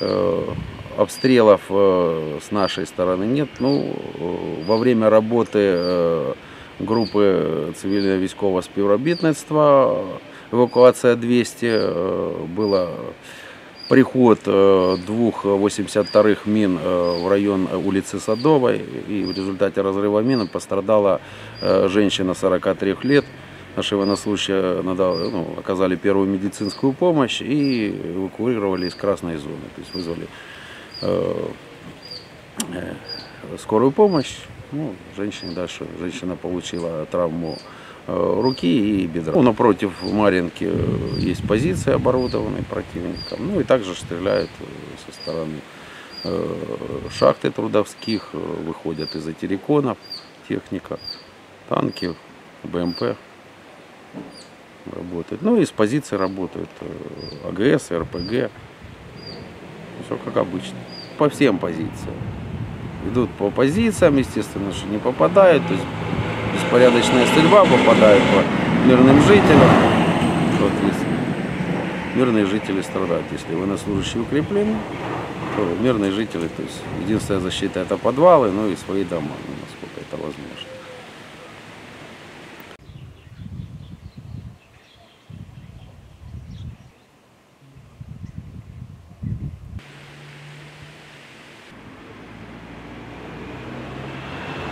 Э, Обстрелов э, с нашей стороны нет. Ну, э, во время работы э, групи цивільно-військового співробітництва евакуація 200 е, була приход е, двух 82-х мин е, в район улицы Садовой. И в результате разрыва мин пострадала э, женщина 43 лет. Наши военнослужащие надо- ну, оказали первую медицинскую помощь и эвакуировали из красной зоны. То есть вызвали э, э, скорую помощь. Ну, женщине дальше женщина получила травму э, руки и бедра. Ну, напротив Маринки э, есть позиции оборудованные противником. Ну и также стреляют э, со стороны э, шахты трудовских, э, выходят из атериконов техника, танки, БМП работают. Ну и с позиции работают э, АГС, РПГ. Все как обычно. По всем позициям. Идут по позициям, естественно, что не попадают. То есть беспорядочная стрельба попадает по мирным жителям. Соответственно, мирные жители страдают. Если военнослужащие укреплены, то мирные жители, то есть единственная защита это подвалы, ну и свои дома, насколько это возможно.